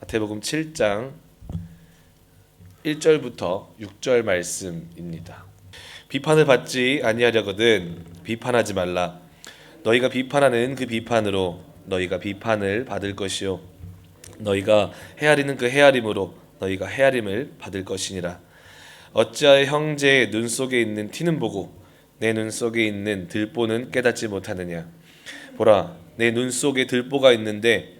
마태복음 7장 1절부터 6절 말씀입니다. 비판을 받지 아니하려거든 비판하지 말라. 너희가 비판하는 그 비판으로 너희가 비판을 받을 것이요 너희가 헤아리는 그 헤아림으로 너희가 헤아림을 받을 것이니라. 어찌하여 형제의 눈 속에 있는 티는 보고 내 눈 속에 있는 들보는 깨닫지 못하느냐? 보라, 내 눈 속에 들보가 있는데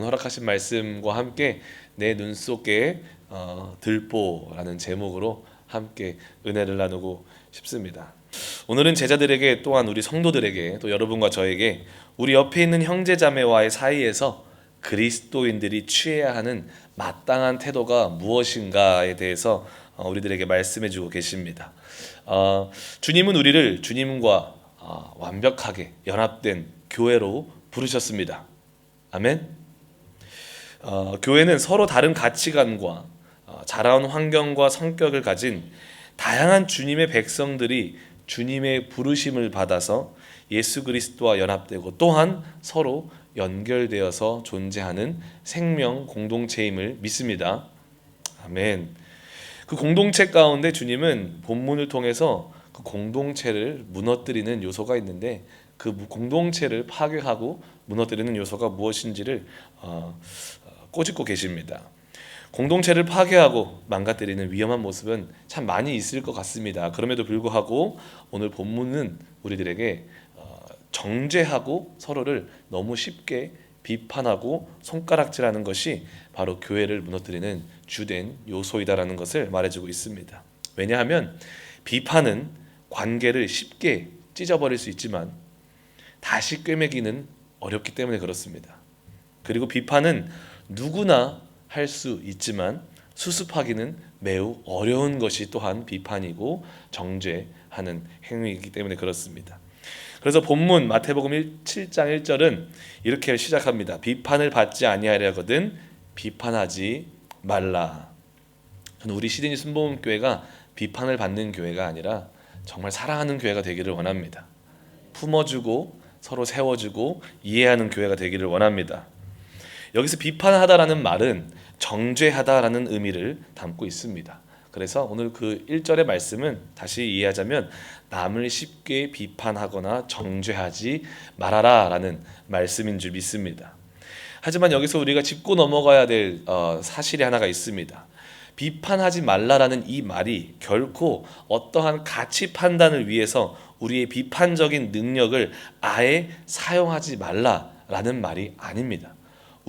오늘 허락하신 말씀과 함께 내 눈 속에 어, 들보라는 제목으로 함께 은혜를 나누고 싶습니다. 오늘은 제자들에게 또한 우리 성도들에게 또 여러분과 저에게 우리 옆에 있는 형제 자매와의 사이에서 그리스도인들이 취해야 하는 마땅한 태도가 무엇인가에 대해서 어, 우리들에게 말씀해주고 계십니다. 어, 주님은 우리를 주님과 어, 완벽하게 연합된 교회로 부르셨습니다. 아멘. 어, 교회는 서로 다른 가치관과 어, 자라온 환경과 성격을 가진 다양한 주님의 백성들이 주님의 부르심을 받아서 예수 그리스도와 연합되고 또한 서로 연결되어서 존재하는 생명 공동체임을 믿습니다. 아멘. 그 공동체 가운데 주님은 본문을 통해서 그 공동체를 무너뜨리는 요소가 있는데 그 공동체를 파괴하고 무너뜨리는 요소가 무엇인지를 어, 꼬집고 계십니다. 공동체를 파괴하고 망가뜨리는 위험한 모습은 참 많이 있을 것 같습니다. 그럼에도 불구하고 오늘 본문은 우리들에게 어, 정죄하고 서로를 너무 쉽게 비판하고 손가락질하는 것이 바로 교회를 무너뜨리는 주된 요소이다라는 것을 말해주고 있습니다. 왜냐하면 비판은 관계를 쉽게 찢어버릴 수 있지만 다시 꿰매기는 어렵기 때문에 그렇습니다. 그리고 비판은 누구나 할 수 있지만 수습하기는 매우 어려운 것이 또한 비판이고 정죄하는 행위이기 때문에 그렇습니다. 그래서 본문 마태복음 7장 1절은 이렇게 시작합니다. 비판을 받지 아니하려거든 비판하지 말라. 저는 우리 시드니 순복음 교회가 비판을 받는 교회가 아니라 정말 사랑하는 교회가 되기를 원합니다. 품어주고 서로 세워주고 이해하는 교회가 되기를 원합니다. 여기서 비판하다라는 말은 정죄하다라는 의미를 담고 있습니다. 그래서 오늘 그 1절의 말씀은 다시 이해하자면 남을 쉽게 비판하거나 정죄하지 말아라 라는 말씀인 줄 믿습니다. 하지만 여기서 우리가 짚고 넘어가야 될 어, 사실이 하나가 있습니다. 비판하지 말라라는 이 말이 결코 어떠한 가치 판단을 위해서 우리의 비판적인 능력을 아예 사용하지 말라라는 말이 아닙니다.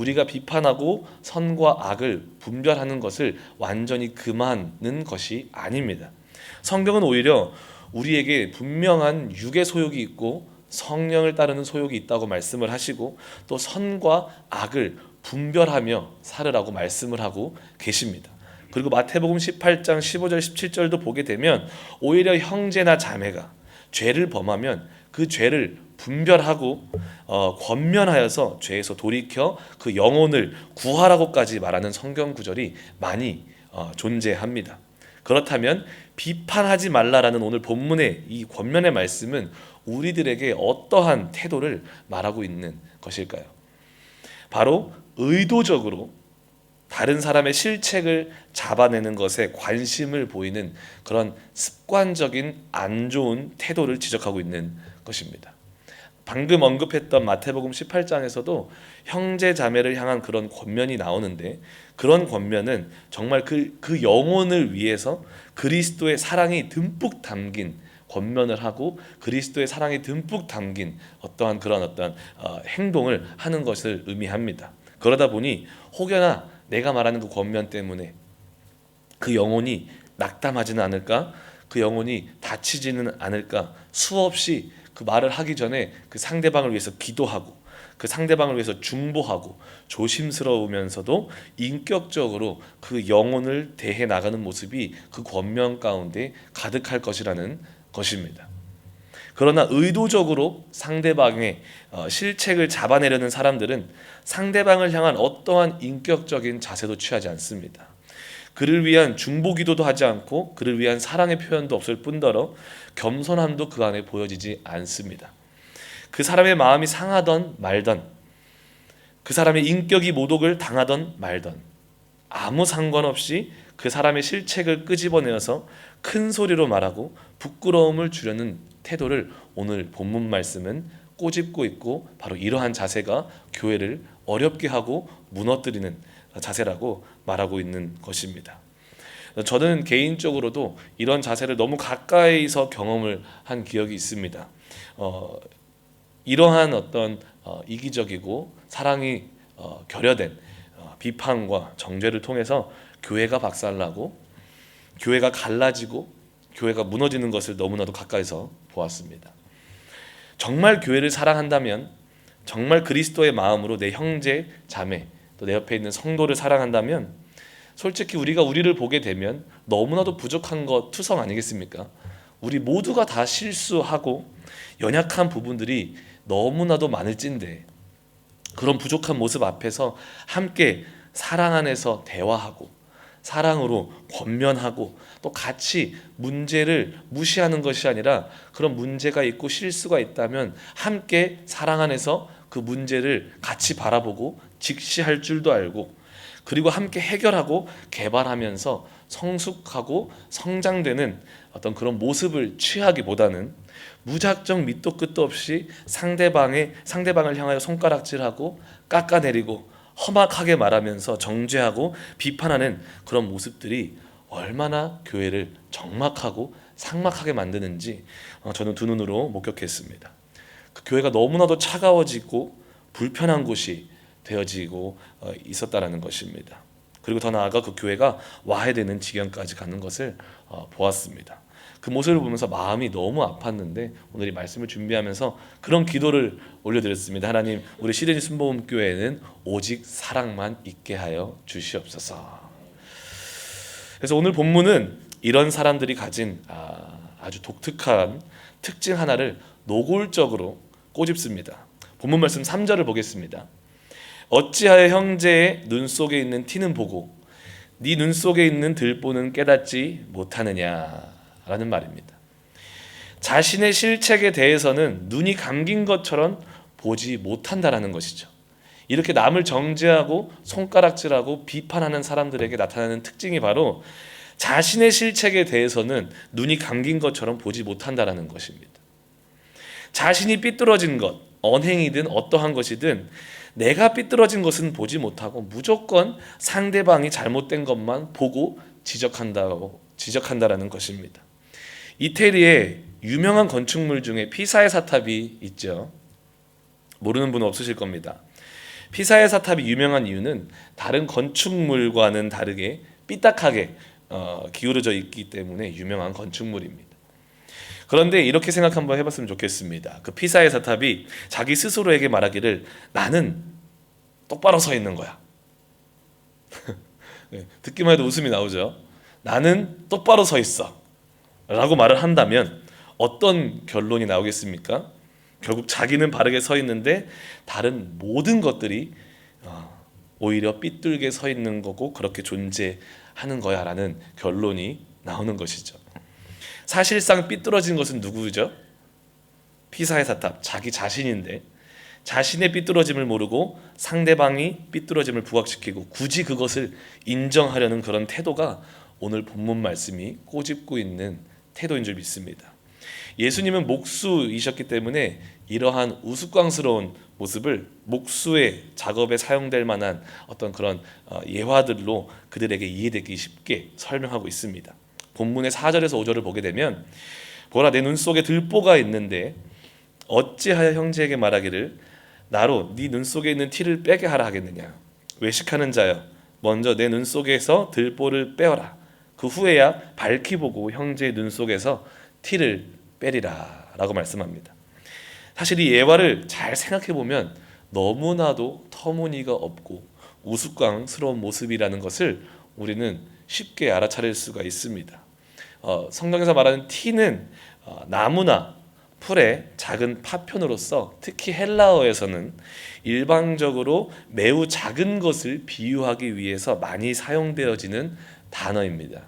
우리가 비판하고 선과 악을 분별하는 것을 완전히 금하는 것이 아닙니다. 성경은 오히려 우리에게 분명한 육의 소욕이 있고 성령을 따르는 소욕이 있다고 말씀을 하시고 또 선과 악을 분별하며 살으라고 말씀을 하고 계십니다. 그리고 마태복음 18장 15절 17절도 보게 되면 오히려 형제나 자매가 죄를 범하면 그 죄를 분별하고 어, 권면하여서 죄에서 돌이켜 그 영혼을 구하라고까지 말하는 성경 구절이 많이 어, 존재합니다. 그렇다면 비판하지 말라라는 오늘 본문의 이 권면의 말씀은 우리들에게 어떠한 태도를 말하고 있는 것일까요? 바로 의도적으로 다른 사람의 실책을 잡아내는 것에 관심을 보이는 그런 습관적인 안 좋은 태도를 지적하고 있는 것입니다. 방금 언급했던 마태복음 18장에서도 형제 자매를 향한 그런 권면이 나오는데 그런 권면은 정말 그, 그 영혼을 위해서 그리스도의 사랑이 듬뿍 담긴 권면을 하고 그리스도의 사랑이 듬뿍 담긴 어떠한 그런 어떤 어, 행동을 하는 것을 의미합니다. 그러다 보니 혹여나 내가 말하는 그 권면 때문에 그 영혼이 낙담하지는 않을까? 그 영혼이 다치지는 않을까? 수없이 그 말을 하기 전에 그 상대방을 위해서 기도하고 그 상대방을 위해서 중보하고 조심스러우면서도 인격적으로 그 영혼을 대해 나가는 모습이 그 권면 가운데 가득할 것이라는 것입니다. 그러나 의도적으로 상대방의 어, 실책을 잡아내려는 사람들은 상대방을 향한 어떠한 인격적인 자세도 취하지 않습니다. 그를 위한 중보 기도도 하지 않고 그를 위한 사랑의 표현도 없을 뿐더러 겸손함도 그 안에 보여지지 않습니다. 그 사람의 마음이 상하던 말던 그 사람의 인격이 모독을 당하던 말던 아무 상관없이 그 사람의 실책을 끄집어내어서 큰 소리로 말하고 부끄러움을 주려는 태도를 오늘 본문 말씀은 꼬집고 있고 바로 이러한 자세가 교회를 어렵게 하고 무너뜨리는 자세라고 말하고 있는 것입니다. 저는 개인적으로도 이런 자세를 너무 가까이서 경험을 한 기억이 있습니다. 어, 이러한 어떤 어, 이기적이고 사랑이 어, 결여된 어, 비판과 정죄를 통해서 교회가 박살나고 교회가 갈라지고 교회가 무너지는 것을 너무나도 가까이서 보았습니다. 정말 교회를 사랑한다면 정말 그리스도의 마음으로 내 형제 자매 또 내 옆에 있는 성도를 사랑한다면 솔직히 우리가 우리를 보게 되면 너무나도 부족한 것 투성 아니겠습니까? 우리 모두가 다 실수하고 연약한 부분들이 너무나도 많을진데 그런 부족한 모습 앞에서 함께 사랑 안에서 대화하고 사랑으로 권면하고 또 같이 문제를 무시하는 것이 아니라 그런 문제가 있고 실수가 있다면 함께 사랑 안에서 그 문제를 같이 바라보고 직시할 줄도 알고 그리고 함께 해결하고 개발하면서 성숙하고 성장되는 어떤 그런 모습을 취하기보다는 무작정 밑도 끝도 없이 상대방의 상대방을 향하여 손가락질하고 깎아내리고 험악하게 말하면서 정죄하고 비판하는 그런 모습들이 얼마나 교회를 적막하고 상막하게 만드는지 어, 저는 두 눈으로 목격했습니다. 그 교회가 너무나도 차가워지고 불편한 곳이 되어지고 어, 있었다라는 것입니다. 그리고 더 나아가 그 교회가 와해되는 지경까지 가는 것을 어, 보았습니다. 그 모습을 보면서 마음이 너무 아팠는데 오늘 이 말씀을 준비하면서 그런 기도를 올려드렸습니다. 하나님, 우리 시드니 순복음 교회는 오직 사랑만 있게 하여 주시옵소서. 그래서 오늘 본문은 이런 사람들이 가진 아, 아주 독특한 특징 하나를 노골적으로 꼬집습니다. 본문 말씀 3절을 보겠습니다. 어찌하여 형제의 눈 속에 있는 티는 보고 네 눈 속에 있는 들보는 깨닫지 못하느냐라는 말입니다. 자신의 실책에 대해서는 눈이 감긴 것처럼 보지 못한다라는 것이죠. 이렇게 남을 정죄하고 손가락질하고 비판하는 사람들에게 나타나는 특징이 바로 자신의 실책에 대해서는 눈이 감긴 것처럼 보지 못한다라는 것입니다. 자신이 삐뚤어진 것, 언행이든 어떠한 것이든 내가 삐뚤어진 것은 보지 못하고 무조건 상대방이 잘못된 것만 보고 지적한다고 지적한다라는 것입니다. 이태리에 유명한 건축물 중에 피사의 사탑이 있죠. 모르는 분은 없으실 겁니다. 피사의 사탑이 유명한 이유는 다른 건축물과는 다르게 삐딱하게 어, 기울어져 있기 때문에 유명한 건축물입니다. 그런데 이렇게 생각 한번 해봤으면 좋겠습니다. 그 피사의 사탑이 자기 스스로에게 말하기를 나는 똑바로 서 있는 거야. 네, 듣기만 해도 웃음이 나오죠. 나는 똑바로 서 있어. 라고 말을 한다면 어떤 결론이 나오겠습니까? 결국 자기는 바르게 서 있는데 다른 모든 것들이 어, 오히려 삐뚤게 서 있는 거고 그렇게 존재하는 거야라는 결론이 나오는 것이죠. 사실상 삐뚤어진 것은 누구죠? 피사의 사탑 자기 자신인데 자신의 삐뚤어짐을 모르고 상대방이 삐뚤어짐을 부각시키고 굳이 그것을 인정하려는 그런 태도가 오늘 본문 말씀이 꼬집고 있는 태도인 줄 믿습니다. 예수님은 목수이셨기 때문에 이러한 우스꽝스러운 모습을 목수의 작업에 사용될 만한 어떤 그런 어, 예화들로 그들에게 이해되기 쉽게 설명하고 있습니다. 본문의 4절에서 5절을 보게 되면 보라 내 눈 속에 들보가 있는데 어찌하여 형제에게 말하기를? 나로 네 눈 속에 있는 티를 빼게 하라 하겠느냐? 외식하는 자여 먼저 내 눈 속에서 들보를 빼어라. 그 후에야 밝히 보고 형제의 눈 속에서 티를 빼리라라고 말씀합니다. 사실 이 예화를 잘 생각해 보면 너무나도 터무니가 없고 우스꽝스러운 모습이라는 것을 우리는 쉽게 알아차릴 수가 있습니다. 어, 성경에서 말하는 티는 어, 나무나 풀의 작은 파편으로서 특히 헬라어에서는 일방적으로 매우 작은 것을 비유하기 위해서 많이 사용되어지는 단어입니다.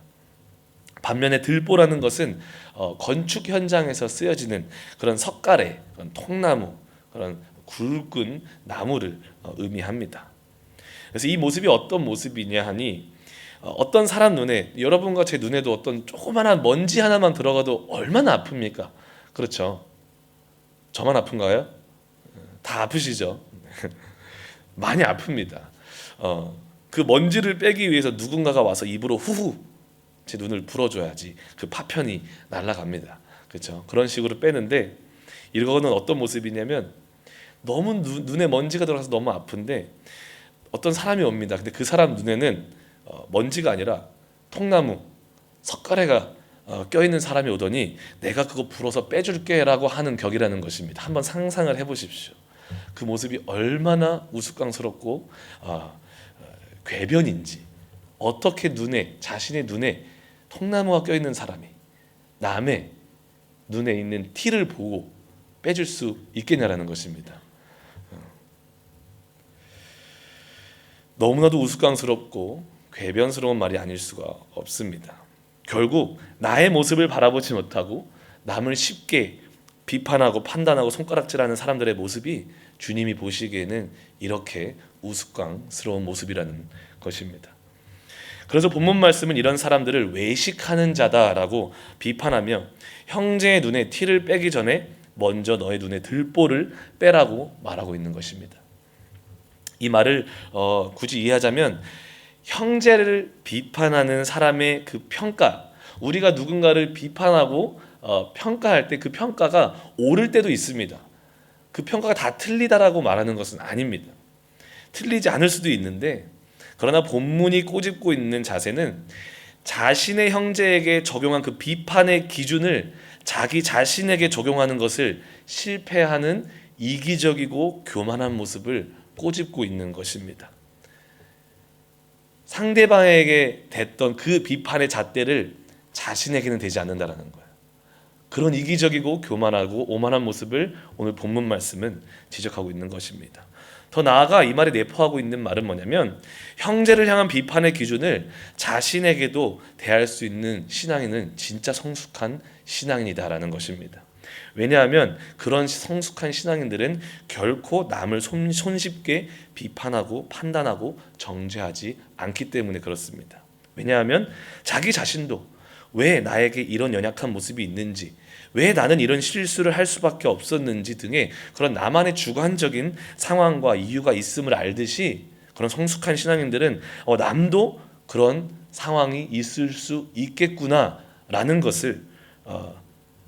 반면에 들보라는 것은 어, 건축 현장에서 쓰여지는 그런 석가래, 그런 통나무, 그런 굵은 나무를 어, 의미합니다. 그래서 이 모습이 어떤 모습이냐 하니 어, 어떤 사람 눈에 여러분과 제 눈에도 어떤 조그만한 먼지 하나만 들어가도 얼마나 아픕니까? 그렇죠. 저만 아픈가요? 다 아프시죠? 많이 아픕니다. 어, 그 먼지를 빼기 위해서 누군가가 와서 입으로 후후 제 눈을 불어줘야지 그 파편이 날아갑니다. 그렇죠? 그런 식으로 빼는데 이거는 어떤 모습이냐면 너무 눈, 눈에 먼지가 들어가서 너무 아픈데 어떤 사람이 옵니다. 근데 그 사람 눈에는 어, 먼지가 아니라 통나무, 석가래가 어, 껴있는 사람이 오더니 내가 그거 불어서 빼줄게라고 하는 격이라는 것입니다. 한번 상상을 해보십시오. 그 모습이 얼마나 우스꽝스럽고 어, 어, 궤변인지 어떻게 눈에 자신의 눈에 통나무가 껴있는 사람이 남의 눈에 있는 티를 보고 빼줄 수 있겠냐라는 것입니다. 어. 너무나도 우스꽝스럽고 궤변스러운 말이 아닐 수가 없습니다. 결국 나의 모습을 바라보지 못하고 남을 쉽게 비판하고 판단하고 손가락질하는 사람들의 모습이 주님이 보시기에는 이렇게 우스꽝스러운 모습이라는 것입니다. 그래서 본문 말씀은 이런 사람들을 외식하는 자다라고 비판하며 형제의 눈에 티를 빼기 전에 먼저 너의 눈에 들보를 빼라고 말하고 있는 것입니다. 이 말을 어, 굳이 이해하자면 형제를 비판하는 사람의 그 평가, 우리가 누군가를 비판하고 어, 평가할 때 그 평가가 옳을 때도 있습니다. 그 평가가 다 틀리다라고 말하는 것은 아닙니다. 틀리지 않을 수도 있는데 그러나 본문이 꼬집고 있는 자세는 자신의 형제에게 적용한 그 비판의 기준을 자기 자신에게 적용하는 것을 실패하는 이기적이고 교만한 모습을 꼬집고 있는 것입니다. 상대방에게 됐던 그 비판의 잣대를 자신에게는 되지 않는다라는 거예요. 그런 이기적이고 교만하고 오만한 모습을 오늘 본문 말씀은 지적하고 있는 것입니다. 더 나아가 이 말이 내포하고 있는 말은 뭐냐면 형제를 향한 비판의 기준을 자신에게도 대할 수 있는 신앙인은 진짜 성숙한 신앙인이다라는 것입니다. 왜냐하면 그런 성숙한 신앙인들은 결코 남을 손, 손쉽게 비판하고 판단하고 정죄하지 않기 때문에 그렇습니다. 왜냐하면 자기 자신도 왜 나에게 이런 연약한 모습이 있는지, 왜 나는 이런 실수를 할 수밖에 없었는지 등의 그런 나만의 주관적인 상황과 이유가 있음을 알듯이 그런 성숙한 신앙인들은 어, 남도 그런 상황이 있을 수 있겠구나라는 것을 어,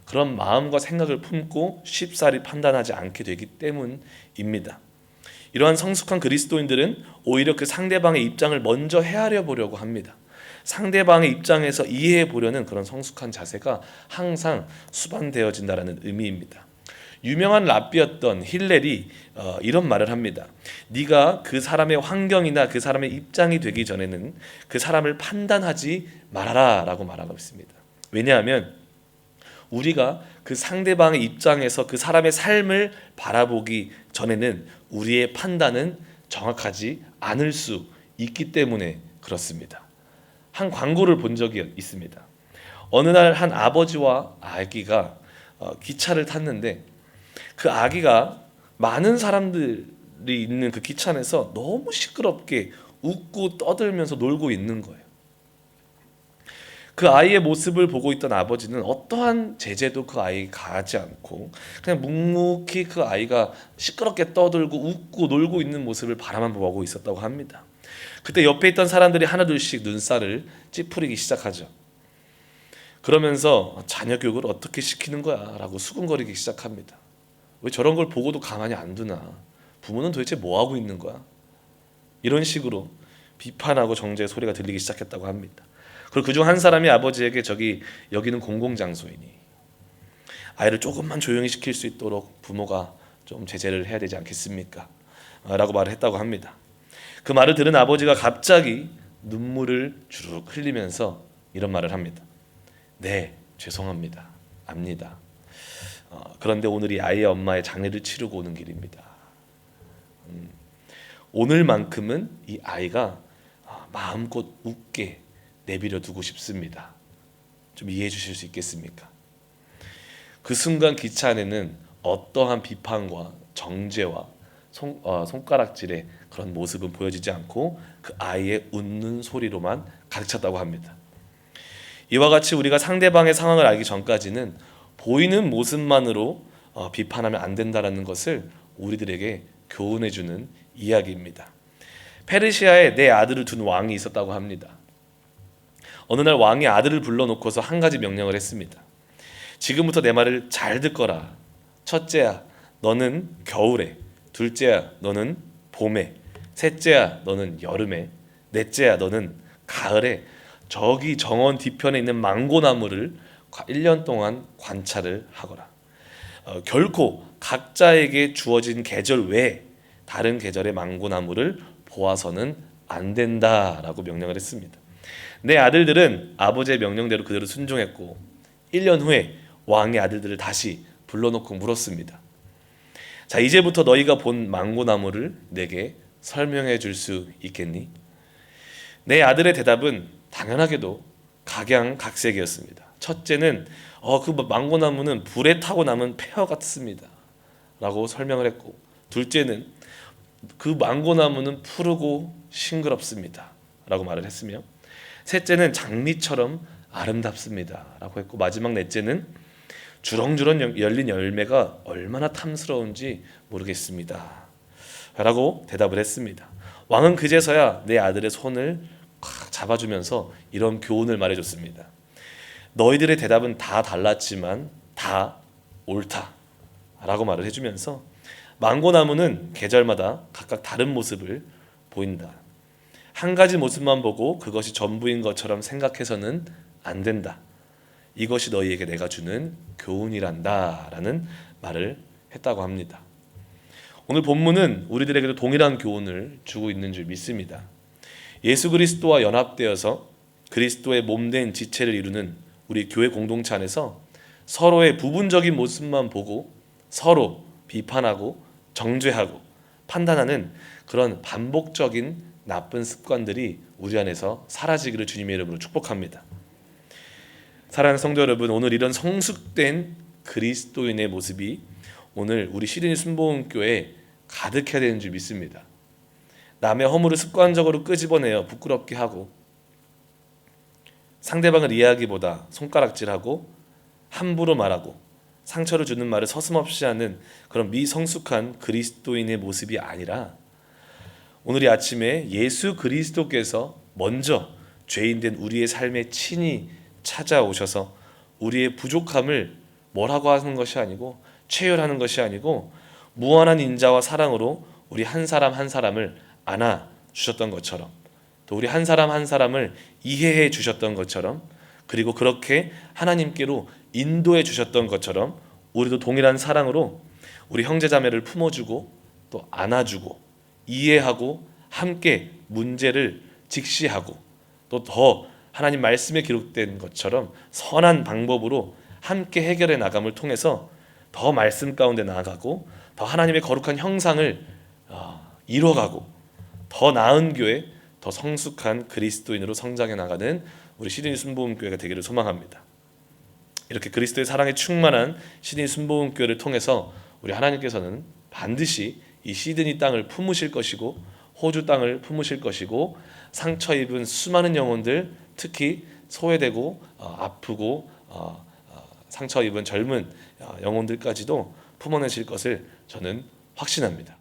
그런 마음과 생각을 품고 쉽사리 판단하지 않게 되기 때문입니다. 이러한 성숙한 그리스도인들은 오히려 그 상대방의 입장을 먼저 헤아려 보려고 합니다. 상대방의 입장에서 이해해 보려는 그런 성숙한 자세가 항상 수반되어진다라는 의미입니다. 유명한 랍비였던 힐렐이 어, 이런 말을 합니다. 네가 그 사람의 환경이나 그 사람의 입장이 되기 전에는 그 사람을 판단하지 말아라라고 말하고 있습니다. 왜냐하면 우리가 그 상대방의 입장에서 그 사람의 삶을 바라보기 전에는 우리의 판단은 정확하지 않을 수 있기 때문에 그렇습니다. 한 광고를 본 적이 있습니다. 어느 날 한 아버지와 아기가 어, 기차를 탔는데 그 아기가 많은 사람들이 있는 그 기차 안에서 너무 시끄럽게 웃고 떠들면서 놀고 있는 거예요. 그 아이의 모습을 보고 있던 아버지는 어떠한 제재도 그 아이 가하지 않고 그냥 묵묵히 그 아이가 시끄럽게 떠들고 웃고 놀고 있는 모습을 바라만 보고 있었다고 합니다. 그때 옆에 있던 사람들이 하나둘씩 눈살을 찌푸리기 시작하죠. 그러면서 자녀 교육을 어떻게 시키는 거야 라고 수군거리기 시작합니다. 왜 저런 걸 보고도 가만히 안 두나? 부모는 도대체 뭐 하고 있는 거야? 이런 식으로 비판하고 정죄의 소리가 들리기 시작했다고 합니다. 그리고 그중 한 사람이 아버지에게 저기 여기는 공공 장소이니 아이를 조금만 조용히 시킬 수 있도록 부모가 좀 제재를 해야 되지 않겠습니까? 라고 말을 했다고 합니다. 그 말을 들은 아버지가 갑자기 눈물을 주룩 흘리면서 이런 말을 합니다. 네, 죄송합니다. 압니다. 어, 그런데 오늘 이 아이의 엄마의 장례를 치르고 오는 길입니다. 음, 오늘만큼은 이 아이가 아, 마음껏 웃게 내버려 두고 싶습니다. 좀 이해해 주실 수 있겠습니까? 그 순간 기차 안에는 어떠한 비판과 정죄와 손, 어, 손가락질의 그런 모습은 보여지지 않고 그 아이의 웃는 소리로만 가득 찼다고 합니다. 이와 같이 우리가 상대방의 상황을 알기 전까지는 보이는 모습만으로 어, 비판하면 안 된다라는 것을 우리들에게 교훈해 주는 이야기입니다. 페르시아에 내 아들을 둔 왕이 있었다고 합니다. 어느 날 왕이 아들을 불러놓고서 한 가지 명령을 했습니다. 지금부터 내 말을 잘 듣거라. 첫째야, 너는 겨울에. 둘째야, 너는 봄에. 셋째야, 너는 여름에. 넷째야, 너는 가을에. 저기 정원 뒤편에 있는 망고나무를 1년 동안 관찰을 하거라. 어, 결코 각자에게 주어진 계절 외에 다른 계절의 망고나무를 보아서는 안 된다라고 명령을 했습니다. 내 아들들은 아버지의 명령대로 그대로 순종했고 1년 후에 왕의 아들들을 다시 불러놓고 물었습니다. 자, 이제부터 너희가 본 망고나무를 내게 설명해 줄 수 있겠니? 내 아들의 대답은 당연하게도 각양각색이었습니다. 첫째는 어, 그 망고나무는 불에 타고 남은 폐허 같습니다. 라고 설명을 했고 둘째는 그 망고나무는 푸르고 싱그럽습니다. 라고 말을 했으며 셋째는 장미처럼 아름답습니다. 라고 했고 마지막 넷째는 주렁주렁 열린 열매가 얼마나 탐스러운지 모르겠습니다. 라고 대답을 했습니다. 왕은 그제서야 내 아들의 손을 꽉 잡아주면서 이런 교훈을 말해줬습니다. 너희들의 대답은 다 달랐지만 다 옳다. 라고 말을 해주면서 망고나무는 계절마다 각각 다른 모습을 보인다. 한 가지 모습만 보고 그것이 전부인 것처럼 생각해서는 안 된다. 이것이 너희에게 내가 주는 교훈이란다라는 말을 했다고 합니다. 오늘 본문은 우리들에게도 동일한 교훈을 주고 있는 줄 믿습니다. 예수 그리스도와 연합되어서 그리스도의 몸된 지체를 이루는 우리 교회 공동체 안에서 서로의 부분적인 모습만 보고 서로 비판하고 정죄하고 판단하는 그런 반복적인 나쁜 습관들이 우리 안에서 사라지기를 주님의 이름으로 축복합니다. 사랑하는 성도 여러분, 오늘 이런 성숙된 그리스도인의 모습이 오늘 우리 시드니 순복음교회 가득해야 되는 줄 믿습니다. 남의 허물을 습관적으로 끄집어내어 부끄럽게 하고 상대방을 이해하기보다 손가락질하고 함부로 말하고 상처를 주는 말을 서슴없이 하는 그런 미성숙한 그리스도인의 모습이 아니라 오늘 이 아침에 예수 그리스도께서 먼저 죄인된 우리의 삶에 친히 찾아오셔서 우리의 부족함을 뭐라고 하는 것이 아니고 체휼하는 것이 아니고 무한한 인자와 사랑으로 우리 한 사람 한 사람을 안아 주셨던 것처럼 또 우리 한 사람 한 사람을 이해해 주셨던 것처럼 그리고 그렇게 하나님께로 인도해 주셨던 것처럼 우리도 동일한 사랑으로 우리 형제자매를 품어주고 또 안아주고 이해하고 함께 문제를 직시하고 또 더 하나님 말씀에 기록된 것처럼 선한 방법으로 함께 해결해 나감을 통해서 더 말씀 가운데 나아가고 더 하나님의 거룩한 형상을 어, 이뤄가고 더 나은 교회, 더 성숙한 그리스도인으로 성장해 나가는 우리 시드니 순복음 교회가 되기를 소망합니다. 이렇게 그리스도의 사랑에 충만한 시드니 순복음 교회를 통해서 우리 하나님께서는 반드시 이 시드니 땅을 품으실 것이고 호주 땅을 품으실 것이고 상처 입은 수많은 영혼들 특히 소외되고 어, 아프고 어, 어, 상처 입은 젊은 어, 영혼들까지도 품어내실 것을 저는 확신합니다.